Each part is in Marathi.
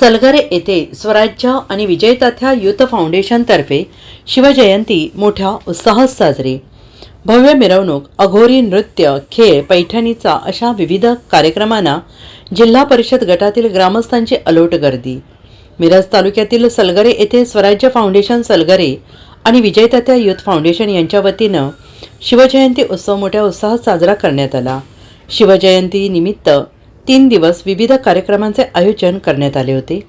सलगरे येथे स्वराज्य आणि विजयताथ्या युथ फाउंडेशनतर्फे शिवजयंती मोठ्या उत्साहात साजरी. भव्य मिरवणूक अघोरी नृत्य खेळ पैठणीचा अशा विविध कार्यक्रमांना जिल्हा परिषद गटातील ग्रामस्थांची अलोट गर्दी. मिरज तालुक्यातील सलगरे येथे स्वराज्य फाउंडेशन सलगरे आणि विजयतात्या युथ फाउंडेशन यांच्या वतीनं शिवजयंती उत्सव मोठ्या उत्साहात साजरा करण्यात आला. शिवजयंती निमित्त तीन दिवस विविध कार्यक्रमांचे आयोजन करण्यात आले होते.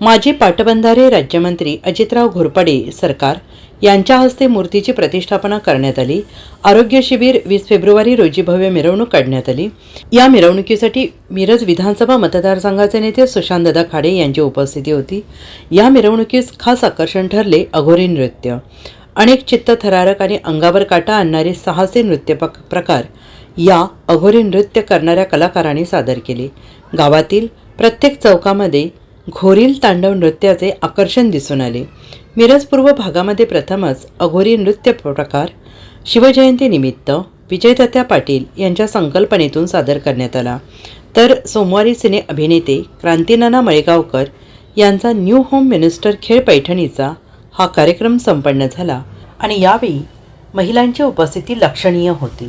माजी पाटबंधारे राज्यमंत्री अजितराव घोरपडे सरकार यांच्या हस्ते मूर्तीची प्रतिष्ठापना करण्यात आली. आरोग्य शिबिर वीस फेब्रुवारी रोजी भव्य मिरवणूक काढण्यात आली. या मिरवणुकीसाठी मिरज विधानसभा मतदारसंघाचे नेते सुशांतदा खाडे यांची उपस्थिती होती. या मिरवणुकीस खास आकर्षण ठरले अघोरी नृत्य. अनेक चित्तथरारक आणि अंगावर काटा आणणारे साहसी नृत्य प्रकार या अघोरी नृत्य करणाऱ्या कलाकारांनी सादर केले. गावातील प्रत्येक चौकामध्ये घोरील तांडव नृत्याचे आकर्षण दिसून आले. मिरज पूर्व भागामध्ये प्रथमच अघोरी नृत्य प्रकार शिवजयंतीनिमित्त विजयदत्त्या पाटील यांच्या संकल्पनेतून सादर करण्यात आला. तर सोमवारी सिने अभिनेते क्रांतीनाना मळेगावकर यांचा न्यू होम मिनिस्टर खेळ पैठणीचा हा कार्यक्रम संपन्न झाला आणि यावेळी महिलांची उपस्थिती लक्षणीय होती.